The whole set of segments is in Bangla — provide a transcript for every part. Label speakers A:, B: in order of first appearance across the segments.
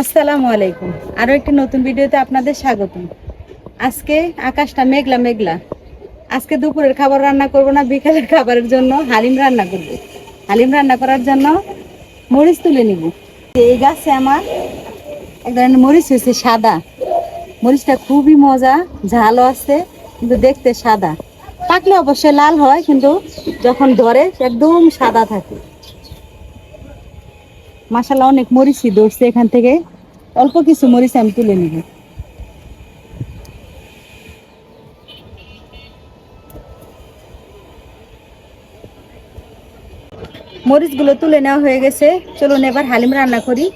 A: আসসালামু আলাইকুম। আরও একটি নতুন ভিডিওতে আপনাদের স্বাগতম। আজকে আকাশটা মেঘলা মেঘলা। আজকে দুপুরের খাবার রান্না করব না, বিকালের খাবারের জন্য হালিম রান্না করব। হালিম রান্না করার জন্য মরিচ তুলে নিব। এই গাছে আমার এক ধরনের মরিচ হয়েছে সাদা। মরিচটা খুবই মজা, ঝালও আছে, কিন্তু দেখতে সাদা। পাকলে অবশ্যই লাল হয়, কিন্তু যখন ধরে একদম সাদা থাকে। মাসাল্লাহ অনেক মরিচই ধরছে এখান থেকে। অল্প কিছু মরিচ আমি তুলে নিব। মরিচগুলো তুলে নেওয়া হয়ে গেছে। চলুন এবার হালিম রান্না করি।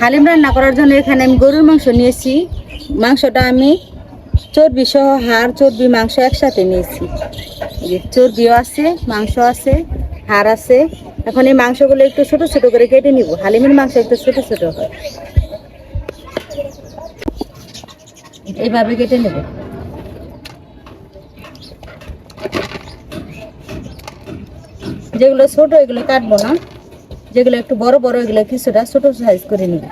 A: হালিম রান্না করার জন্য এখানে আমি গরুর মাংস নিয়েছি। মাংসটা আমি চর্বি সহ হাড়, চর্বি, মাংস একসাথে নিয়েছি। চর্বিও আছে, মাংস আছে, হাড় আছে। এখন এই মাংসগুলো একটু ছোট ছোট করে কেটে নিব। হালিমের মাংস একটু ছোট ছোট হয়। এইভাবে কেটে নেব। যেগুলো ছোট, এগুলো কাটবো না। যেগুলো একটু বড় বড়, এগুলো কিছুটা ছোট সাইজ করে নিব।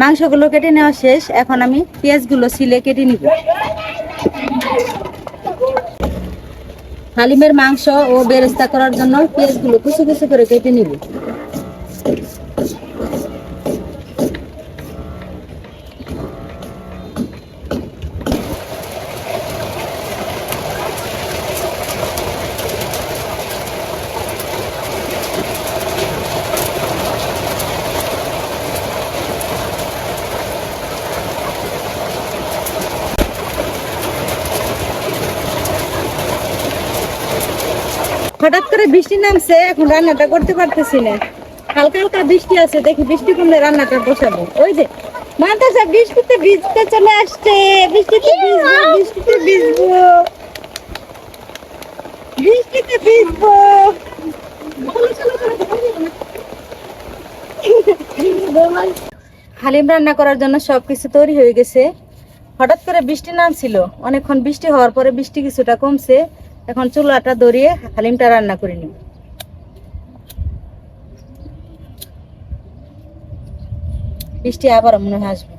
A: মাংসগুলো কেটে নেওয়া শেষ। এখন আমি পেঁয়াজগুলো সিলে কেটে নিব। হালিমের মাংস ও বেরেস্তা করার জন্য পেঁয়াজগুলো কুচু কুচু করে কেটে নিব। হঠাৎ করে বৃষ্টি নামছে এখন রান্নাটা করতে পারতেছি না। হালকা হালকা বৃষ্টি আছে দেখি বৃষ্টি কমলে রান্নাটা বসাবো। ওই যে মাথাটা বৃষ্টিতে ভিজতে চলে আসছে বৃষ্টিতে ভিজবো বৃষ্টিতে ভিজবো। বৃষ্টিতে ভিজবো। হালিম রান্না করার জন্য সবকিছু তৈরি হয়ে গেছে। হঠাৎ করে বৃষ্টি নামছিল অনেকক্ষণ বৃষ্টি হওয়ার পরে বৃষ্টি কিছুটা কমছে। এখন চুলাটা ধরিয়ে হালিমটা রান্না করে নিব। বৃষ্টি আবার মনে হয় আসবে।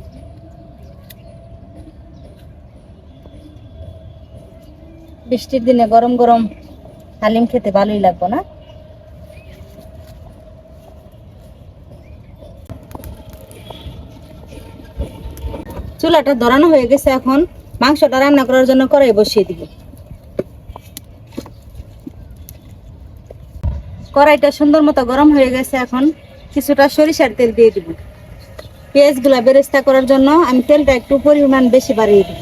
A: বৃষ্টির দিনে গরম গরম হালিম খেতে ভালোই লাগবে না? চুলাটা ধরানো হয়ে গেছে, এখন মাংসটা রান্না করার জন্য কড়াই বসিয়ে দিব। কড়াইটা সুন্দর মতো গরম হয়ে গেছে এখন। কিছুটা সরিষার তেল দিয়ে দিব। পেঁয়াজগুলা বেরেস্তা করার জন্য আমি তেলটা একটু পরিমাণ বেশি বাড়িয়ে দিব।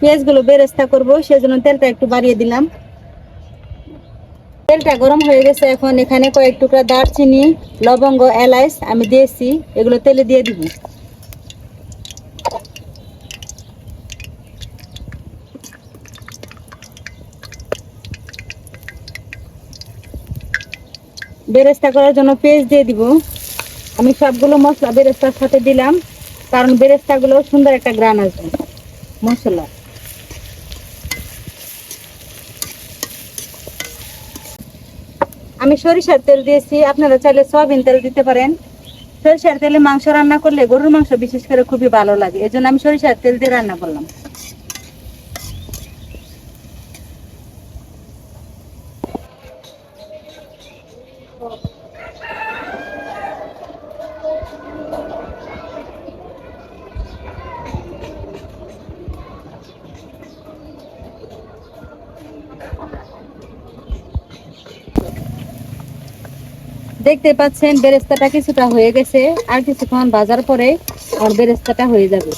A: পেঁয়াজগুলো বেরেস্তা করব, সেজন্য তেলটা একটু বাড়িয়ে দিলাম। তেলটা গরম হয়ে গেছে এখন এখানে কয়েক টুকরা দারচিনি, লবঙ্গ এলাচ আমি দিয়েছি। এগুলো তেলে দিয়ে দিব। বেরেস্তা করার জন্য পেস্ট দিয়ে দিব। আমি সবগুলো মশলা বেরেস্তার সাথে দিলাম, কারণ বেরেস্তাগুলো সুন্দর একটা গ্রান আসবে। মশলা। আমি সরিষার তেল দিয়েছি, আপনারা চাইলে সয়াবিন তেল দিতে পারেন। সরিষার তেলে মাংস রান্না করলে গরুর মাংস বিশেষ করে খুবই ভালো লাগে, এজন্য আমি সরিষার তেল দিয়ে রান্না করলাম। দেখতে পাচ্ছেন, বেরেস্তাটা কিছুটা হয়ে গেছে। আর কিছুক্ষণ বাজার পরে আর বেরেস্তাটা হয়ে যাবে।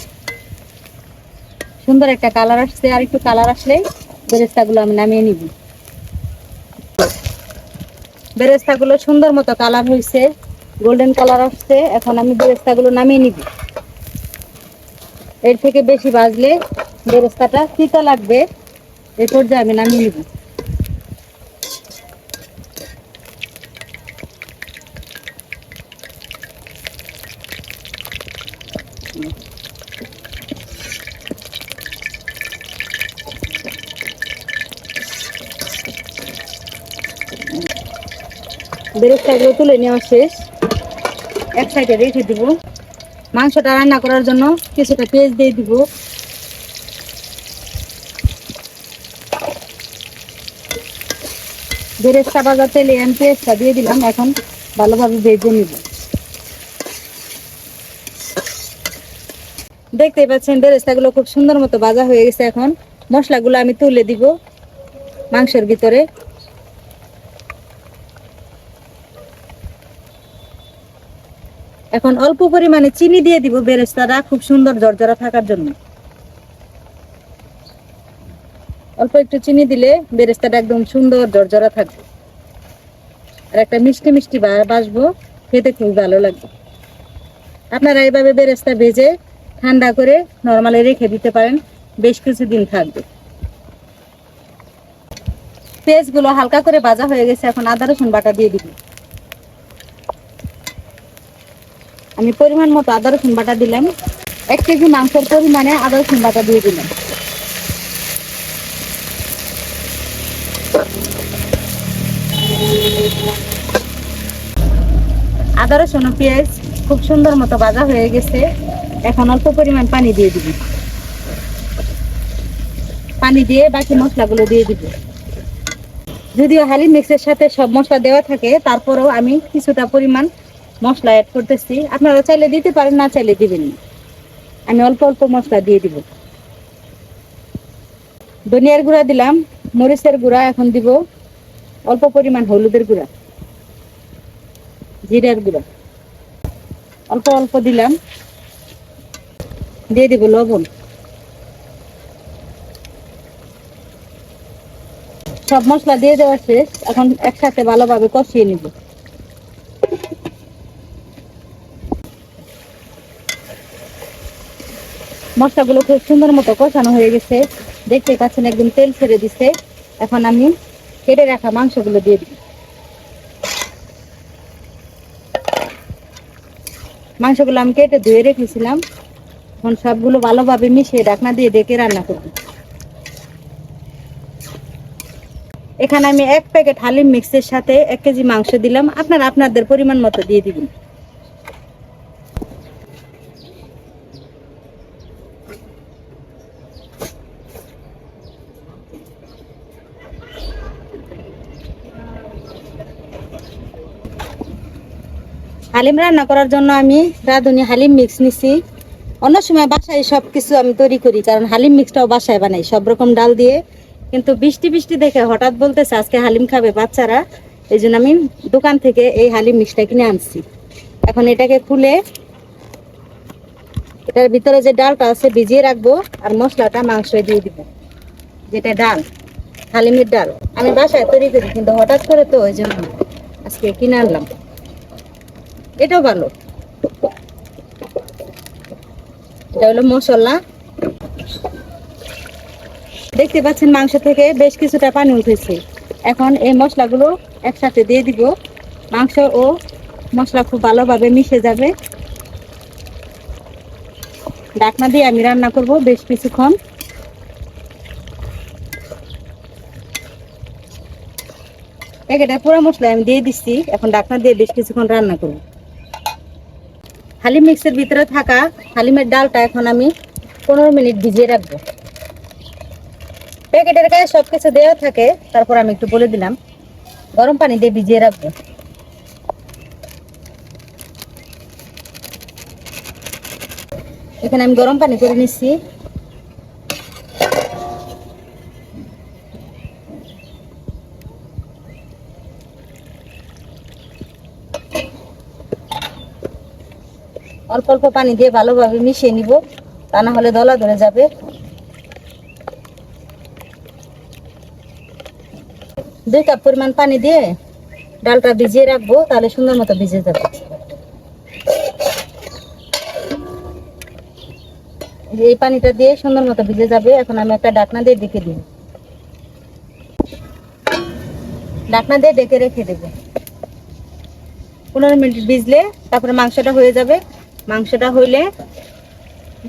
A: সুন্দর একটা কালার আসছে, আর একটু কালার আসলে বেরেস্তাগুলো আমি নামিয়ে নিব। বেরেস্তাগুলো সুন্দর মতো কালার হয়েছে গোল্ডেন কালার আসছে, এখন আমি বেরেস্তাগুলো নামিয়ে নিব। এর থেকে বেশি বাজলে বেরেস্তাটা তিতা লাগবে এই পর্যায়ে আমি নামিয়ে নিব। বেরেস্তাগুলো তুলে নেওয়া শেষ। এক সাইডে রেখে দিব। মাংসটা রান্না করার জন্য কিছুটা পেঁয়াজ দিয়ে দিব। বেরেস্তা ভাজা তেলে আমি পেঁয়াজটা দিয়ে দিলাম। এখন ভালোভাবে ভেজে নিব। দেখতেই পাচ্ছেন বেরেস্তাগুলো খুব সুন্দর মতো ভাজা হয়ে গেছে এখন। মশলাগুলো আমি তুলে দিব মাংসের ভিতরে। এখন অল্প পরিমাণে চিনি দিয়ে দিব বেরেস্তাটা, খুব সুন্দর জর্জরা থাকার জন্য। অল্প একটু চিনি দিলে বেরেস্তাটা একদম সুন্দর জর্জরা থাকবে। আর একটা মিষ্টি মিষ্টি বাসবো, খেতে খুব ভালো লাগবে। আপনারা এইভাবে বেরেস্তা ভেজে ঠান্ডা করে নর্মালে রেখে দিতে পারেন, বেশ কিছুদিন থাকবে। পেঁয়াজগুলো হালকা করে ভাজা হয়ে গেছে, এখন আদা রসুন বাটা দিয়ে দিব। আমি পরিমাণ মতো আদা, রসুন বাটা দিলাম। এক কেজি মাংসের পরিমাণে আদা, রসুন বাটা দিয়ে দিলাম। আদা, রসুন ও পেঁয়াজ খুব সুন্দর মতো ভাজা হয়ে গেছে। এখন অল্প পরিমাণ পানি দিয়ে দিব। পানি দিয়ে বাকি মশলাগুলো দিয়ে দিব। যদিও হালি মিক্সের সাথে সব মশলা দেওয়া থাকে, তারপরেও আমি কিছুটা পরিমাণ মশলা অ্যাড করতেছি। আপনারা চাইলে দিতে পারেন, না চাইলে দিবেন আমি অল্প অল্প মশলা দিয়ে দিব। ধনিয়ার গুঁড়া দিলাম, মরিচের গুঁড়া এখন দিব। অল্প পরিমাণ হলুদের গুঁড়া, জিরার গুঁড়া। অল্প অল্প দিলাম। দিয়ে দিব লবণ। সব মশলা দিয়ে দেওয়া শেষ। এখন একসাথে ভালোভাবে কষিয়ে নিব। মশলাগুলো খুব সুন্দর মতো কষানো হয়ে গেছে। দেখতে পাচ্ছেন একদম তেল ছেড়ে দিছে। এখন আমি কেটে রাখা মাংসগুলো দিয়ে দিই। মাংসগুলো আমি কেটে ধুয়ে রেখেছিলাম। এখন সবগুলো ভালোভাবে মিশিয়ে ঢাকনা দিয়ে ডেকে রান্না করব। এখানে আমি এক প্যাকেট হালিম মিক্সের সাথে এক কেজি মাংস দিলাম। আপনারা আপনাদের পরিমাণ মতো দিয়ে দিবেন। হালিম রান্না করার জন্য আমি রাঁধুনি হালিম মিক্স নিছি। অন্য সময় বাসায় সব কিছু আমি তৈরি করি, কারণ হালিম মিক্সটাও বাসায় বানাই, সব রকম ডাল দিয়ে। কিন্তু বৃষ্টি বৃষ্টি দেখে হঠাৎ বলতেছে আজকে হালিম খাবে বাচ্চারা, এই জন্য আমি দোকান থেকে এই হালিম মিক্সটা কিনে আনছি। এখন এটাকে খুলে এটার ভিতরে যে ডালটা আছে ভিজিয়ে রাখব, আর মশলাটা মাংস দিয়ে দিব, যেটা ডাল, হালিমের ডাল। আমি বাসায় তৈরি করি, কিন্তু হঠাৎ করে তো ওই জন্য আজকে কিনে আনলাম। এটাও ভালো। এটা হলো মশলা। দেখতে পাচ্ছেন মাংস থেকে বেশ কিছুটা পানি উঠেছে। এখন এই মশলাগুলো একসাথে দিয়ে দিব। মাংস ও মশলা খুব ভালোভাবে মিশে যাবে। ডাকনা দিয়ে আমি রান্না করব বেশ কিছুক্ষণ। প্যাকেটে পুরো মশলা আমি দিয়ে দিচ্ছি। এখন ডাকনা দিয়ে বেশ কিছুক্ষণ রান্না করব। হালিম মিক্সের ভিতরে থাকা হালিমের ডালটা এখন আমি পনেরো মিনিট ভিজিয়ে রাখব। প্যাকেটের গায়ে সব কিছু দেওয়া থাকে, তারপর আমি একটু বলে দিলাম। গরম পানি দিয়ে ভিজিয়ে রাখব। এখানে আমি গরম পানি করে নিচ্ছি। অল্প অল্প পানি দিয়ে ভালোভাবে মিশিয়ে নিব, তা না হলে দলা ধরে যাবে। দুই কাপ পরিমাণ পানি দিয়ে ডালটা ভিজিয়ে রাখব, তাহলে সুন্দর মতো ভিজে যাবে। এই পানিটা দিয়ে সুন্দর মতো ভিজে যাবে। এখন আমি একটা ডাকনা দিয়ে ডেকে দিব ডাকনা দিয়ে ডেকে রেখে দেবো। পনেরো মিনিট ভিজলে তারপরে মাংসটা হয়ে যাবে। মাংসটা হইলে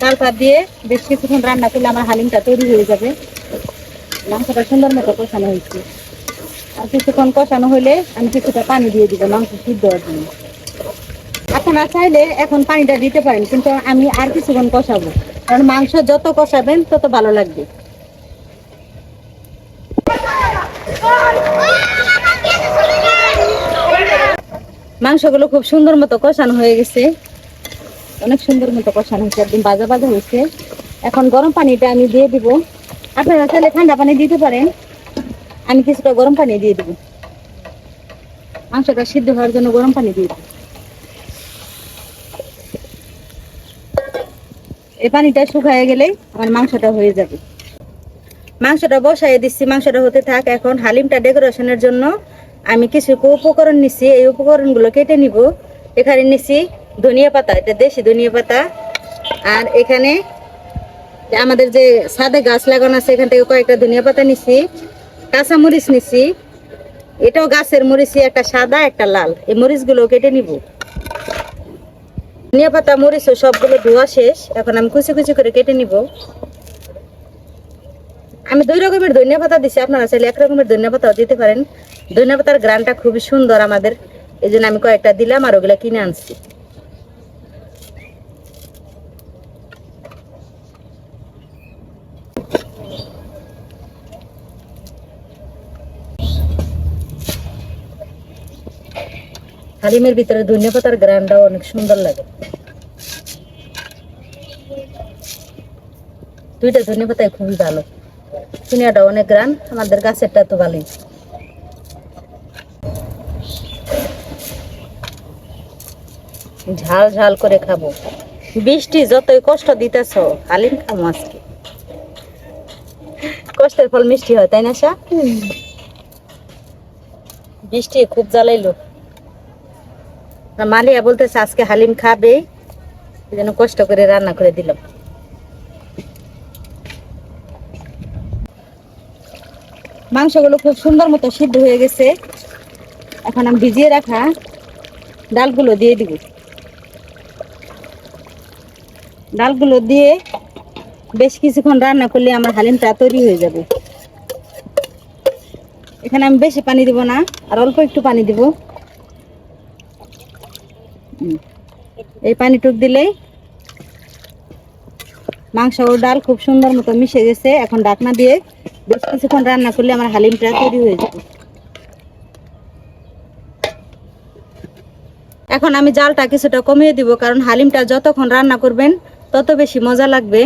A: ভাত দিয়ে বেশ কিছুক্ষণ রান্না করলে আমার হালিমটা তৈরি হয়ে যাবে। মাংসটা সুন্দর মতো কষানো হয়েছে। আর কিছুক্ষণ কষানো হলে আমি কিছুটা পানি দিয়ে দিব মাংস সিদ্ধ হওয়ার জন্য। আপনারা চাইলে এখন পানিটা দিতে পারেন, কিন্তু আমি আর কিছুক্ষণ কষাবো। কারণ মাংস যত কষাবেন, তত ভালো লাগবে। মাংসগুলো খুব সুন্দর মতো কষানো হয়ে গেছে। অনেক সুন্দর মতো কষানো হয়েছে, একদম বাজা বাজা হয়েছে। এখন গরম পানিটা আমি দিয়ে দিব। আপনারা চাইলে ঠান্ডা পানি দিতে পারেন। আমি কিছুটা গরম পানি দিয়ে দিব। মাংসটা সিদ্ধ হওয়ার জন্য গরম পানি দিয়ে দিব। এই পানিটা শুকায় গেলে আমার মাংসটা হয়ে যাবে। মাংসটা বসাই দিচ্ছি, মাংসটা হতে থাক। এখন হালিমটা ডেকোরেশনের জন্য আমি কিছু উপকরণ নিচ্ছি। এই উপকরণগুলো কেটে নিব। এখানে নিচ্ছি ধনিয়া পাতা, এটা দেশি ধনিয়া পাতা। আর এখানে আমাদের যে সাদে গাছ লাগানো আছে, এখান থেকে কয়েকটা ধনিয়া পাতা নিচ্ছি কাঁচা মরিচ নিচ্ছি এটাও গাছের মরিচই, একটা সাদা, একটা লাল। এই মরিচগুলো কেটে নিব। ধনিয়া পাতা, মরিচ সবগুলো ধোয়া শেষ। এখন আমি কুচি কুচি করে কেটে নিব। আমি দুই রকমের ধনিয়া পাতা দিছি, আপনারা চাইলে এক রকমের ধনিয়া পাতাও দিতে পারেন। ধনিয়া পাতার গ্রানটা খুবই সুন্দর আমাদের। এই আমি কয়েকটা দিলাম আর ওগুলা কিনে আনছি। হালিমের ভিতরে ধনিয়া পাতার গ্রানটাও অনেক সুন্দর লাগে। দুইটা ধনিয়া পাতাই খুবই ভালো। চিনিয়াটা অনেক গ্রান আমাদের গাছেরটা তো ভালোই। ঝাল ঝাল করে খাব। বৃষ্টি যতই কষ্ট দিতেছ হালিম খাব আজকে। কষ্টের ফল মিষ্টি হয় তাই না সা বৃষ্টি খুব জ্বালাইলো। মালিয়া বলতেছে, আজকে হালিম খাবে। জন্য কষ্ট করে রান্না করে দিলাম মাংসগুলো খুব সুন্দর মতো সিদ্ধ হয়ে গেছে। এখন আমি ভিজিয়ে রাখা ডালগুলো দিয়ে দিব। ডালগুলো দিয়ে বেশ কিছুক্ষণ রান্না করলে আমার হালিমটা তৈরি হয়ে যাবে। এখানে আমি বেশি পানি দিব না, আর অল্প একটু পানি দিব। এই পানিটুক দিলেই মাংস ও ডাল খুব সুন্দর মতো মিশে গেছে। এখন ডাকনা দিয়ে বেশ কিছুক্ষণ রান্না করলে আমার হালিমটা তৈরি হয়ে যাবে। এখন আমি জালটা কিছুটা কমিয়ে দিব, কারণ হালিমটা যতক্ষণ রান্না করবেন তত বেশি মজা লাগবে।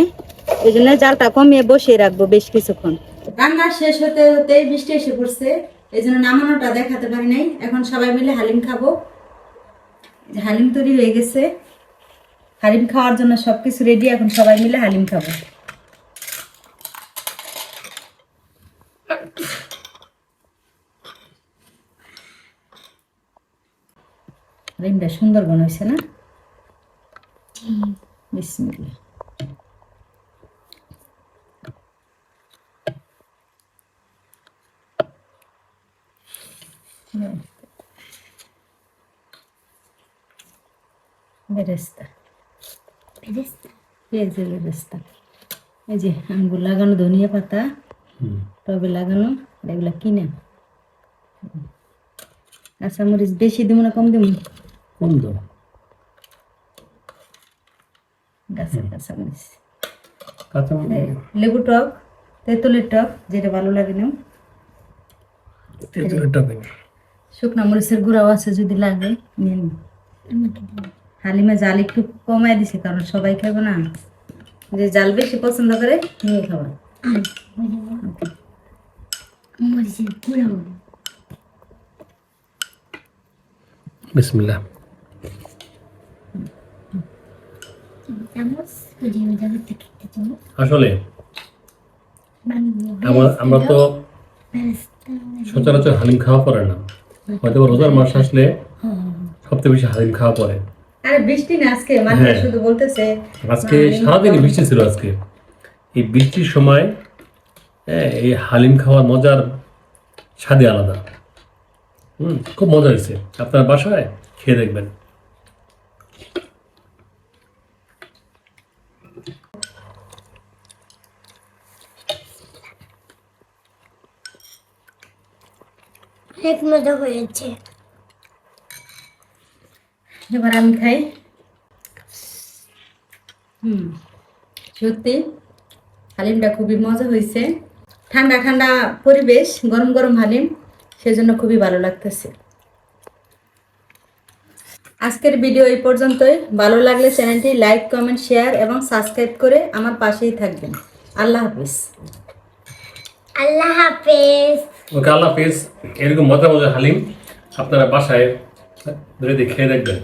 A: এই জন্য জালটা কমিয়ে বসিয়ে রাখব বেশ কিছুক্ষণ। রান্না শেষ হতে হতে বৃষ্টি এসে পড়ছে, এই জন্য নামানোটা দেখাতে পারি নাই। এখন সবাই মিলে হালিম খাব। হালিম তৈরি হয়ে গেছে। হালিম খাওয়ার জন্য সবকিছু রেডি এখন সবাই মিলে হালিম খাব হালিমটা সুন্দর বানাইছে না বিসমিল্লাহ বেরেস্তা পেঁয়াজের বেরেস্তা এই যে আঙ্গুর লাগানো ধনিয়া পাতা টবে লাগানো এগুলা কিনে কাঁচামরিচ বেশি দিব না কম দিব?
B: কোন তো
A: গাছের কাঁচামরিচ। লেবু টক তেঁতুলের টক যেটা ভালো লাগে না। শুকনা মরিচের গুঁড়াও আছে যদি লাগে নিয়ে নিন হালিমে জাল একটু কমায় দিছে কারণ সবাই খাবে না। যে জাল বেশি পছন্দ করে নিয়ে খাবার
B: বিসমিল্লাহ। আসলে আমরা তো সচরাচর হালিম খাওয়া পড়ে না। হয়তো রোজার মাস আসলে সবচেয়ে বেশি হালিম খাওয়া পড়ে
A: আরে বৃষ্টি না আজকে
B: হ্যাঁ।
A: শুধু বলতেছে
B: আজকে সারাদিনই বৃষ্টি ছিল আজকে। এই বৃষ্টির সময় হ্যাঁ, এই হালিম খাওয়ার মজার স্বাদই আলাদা। হুম খুব মজা হয়েছে। আপনার বাসায়? খেয়ে দেখবেন।
C: অনেক মজা হয়েছে।
A: এবার আমি খাই। হুম সত্যি হালিমটা খুবই মজা হয়েছে। ঠান্ডা ঠান্ডা পরিবেশ গরম গরম হালিম সেজন্য খুবই ভালো লাগতেছে। আজকের ভিডিও এই পর্যন্তই। ভালো লাগলে চ্যানেলটি লাইক কমেন্ট শেয়ার এবং সাবস্ক্রাইব করে আমার পাশেই থাকবেন। আল্লাহ হাফিজ।
C: আল্লাহ হাফেজ।
B: ওকে আল্লাহ হাফিজ। এরকম মজা মজা হালিম আপনারা বাসায় খেয়ে দেখবেন।